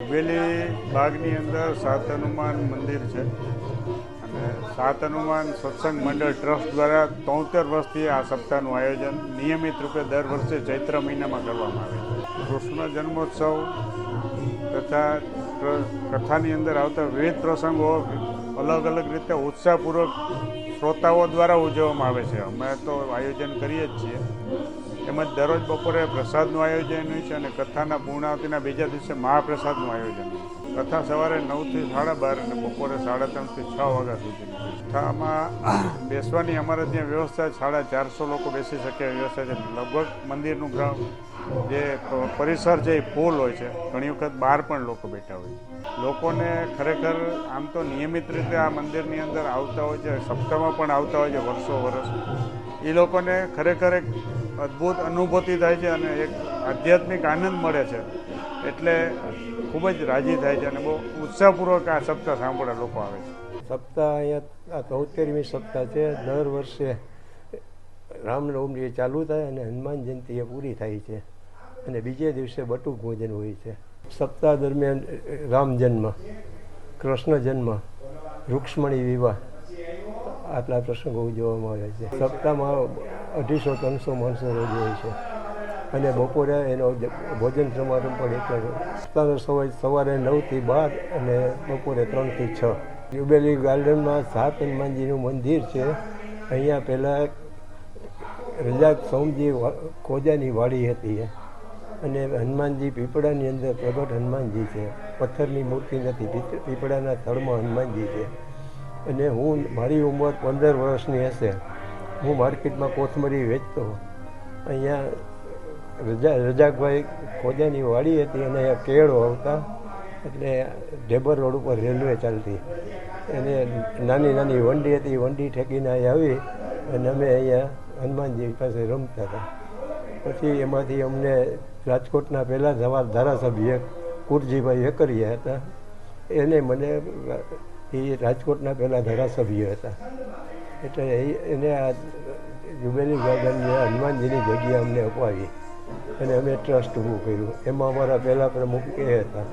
હવેલી બાગની અંદર સાત હનુમાન મંદિર છે. અને સાત હનુમાન સત્સંગ મંડળ ટ્રસ્ટ દ્વારા તોતેર વર્ષથી આ સપ્તાહનું આયોજન નિયમિત રૂપે દર વર્ષે ચૈત્ર મહિનામાં કરવામાં આવે છે. કૃષ્ણ જન્મોત્સવ તથા કથાની અંદર આવતા વિવિધ પ્રસંગો અલગ અલગ રીતે ઉત્સાહપૂર્વક શ્રોતાઓ દ્વારા ઉજવવામાં આવે છે. અમે તો આયોજન કરીએ જ છીએ. તેમજ દરરોજ બપોરે પ્રસાદનું આયોજન હોય છે અને કથાના પૂર્ણાવતીના બીજા દિવસે મહાપ્રસાદનું આયોજન કથા સવારે નવથી સાડા બાર અને બપોરે સાડા ત્રણથી છ વાગ્યા સુધી. કથામાં બેસવાની અમારે ત્યાં વ્યવસ્થા સાડા ચારસો લોકો બેસી શકે વ્યવસ્થા છે. લગભગ મંદિરનું ગ્રાઉન્ડ, જે પરિસર છે એ ફૂલ હોય છે. ઘણી વખત બહાર પણ લોકો બેઠા હોય લોકોને ખરેખર આમ તો નિયમિત રીતે આ મંદિરની અંદર આવતા હોય છે. સપ્તાહમાં પણ આવતા હોય છે વર્ષો વર્ષ. એ લોકોને ખરેખર એક અદ્ભુત અનુભૂતિ થાય છે અને એક આધ્યાત્મિક આનંદ મળે છે. એટલે ખૂબ જ રાજી થાય છે અને બહુ ઉત્સાહપૂર્વક આ સપ્તાહ સાંભળવા લોકો આવે છે. સપ્તાહ અહીંયા આ તોતેરમી સપ્તાહ છે. દર વર્ષે રામનવમી ચાલુ થાય અને હનુમાન જયંતિ એ પૂરી થાય છે. અને બીજે દિવસે બટુ ભોજન હોય છે. સપ્તાહ દરમિયાન રામ જન્મ, કૃષ્ણ જન્મ, રૂક્ષ્મણી વિવાહ આટલા પ્રસંગો ઉજવવામાં આવે છે. સપ્તાહમાં અઢીસો, ત્રણસો માણસો રોજ હોય છે. અને બપોરે એનો ભોજન સમારંભ પણ એટલો સપ્તાહનો સમય સવારે નવથી બાર અને બપોરે ત્રણથી છ. જુબેલી ગાર્ડનમાં સાત હનુમાનજીનું મંદિર છે. અહીંયા પહેલાં રજાક સોમજી ખોજાની વાડી હતી. અને હનુમાનજી પીપળાની અંદર પ્રગટ હનુમાનજી છે. પથ્થરની મૂર્તિ નથી. પીપળાના થળમાં હનુમાનજી છે. અને હું મારી ઉંમર પંદર વર્ષની હશે. હું માર્કેટમાં કોથમરી વેચતો. અહીંયા રજા, રજાકભાઈ ખોજાની વાડી હતી અને અહીંયા કેળો આવતા. એટલે ઢેબર રોડ ઉપર રેલવે ચાલતી. અને નાની નાની વંડી હતી. વંડી ઠેકીને અહીં આવી અને અમે અહીંયા હનુમાનજી પાસે રમતા હતા. પછી એમાંથી અમને રાજકોટના પહેલાં જવા ધારાસભ્ય કુરજીભાઈ વેકરિયા હતા. એને મને એ રાજકોટના પહેલાં ધારાસભ્ય હતા. એટલે એને આ જુબેલી ગાર્ડનની હનુમાનજીની જગ્યા અમને અપાવી. અને અમે ટ્રસ્ટ ઊભું કર્યું. એમાં અમારા પહેલાં પ્રમુખ એ હતા.